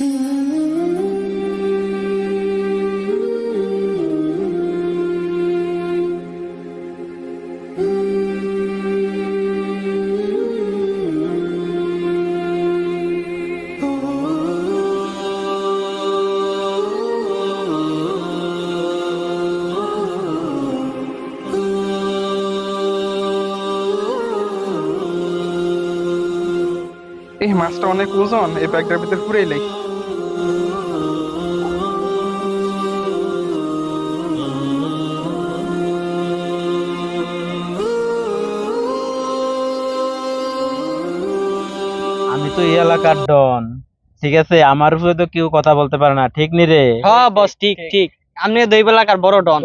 এই মাছটা অনেক ওজন এই ব্যাগটার ভিতর পুরেই লাই আমি তো এই এলাকার ডন। ঠিক আছে? আমার উপরে তো কেউ কথা বলতে পারে না। ঠিক নি রে? হ্যাঁ বস ঠিক ঠিক। আপনি দুই বেলাকার বড় ডন।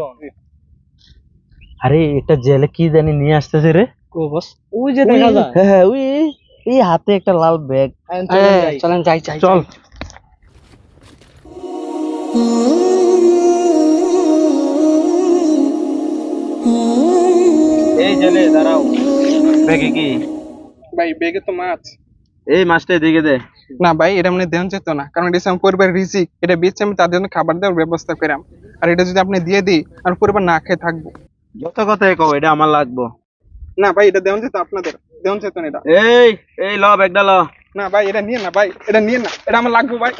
আরে এটা জেলে কি জানি নিয়ে আসতেছে রে? ও বস। ওই যে দেখা যায়। হ্যাঁ হ্যাঁ ওই এই হাতে একটা লাল ব্যাগ। হ্যাঁ, চলেন যাই। যাই চল। এই জেলে দাঁড়াও। ব্যাগে কি? ভাই ব্যাগে তো মাছ। এই মাছটা দিকে দে। না ভাই এটা মানে দেন যেত না কারণ এটা আমার পরিবারের রিজিক। এটা বেচে আমি তাদের জন্য খাবার দেওয়ার ব্যবস্থা করাম। আর এটা যদি আপনি দিয়ে দিই আমার পরিবার না খেয়ে থাকব। যত কথাই কও এটা আমার লাগবো। না ভাই এটা দেওয়া যেত আপনাদের। দেওয়া যেত না এটা। এই এই ল ব্যাগটা ল। না ভাই এটা নিয়ে না ভাই এটা নিয়ে না এটা আমার লাগবে ভাই।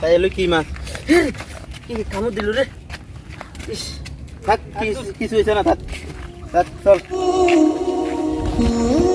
তাই এলো কি মাছ কি কামড় দিল রে। থাক কিছু কিছু হয়েছে না থাক। থাক চল।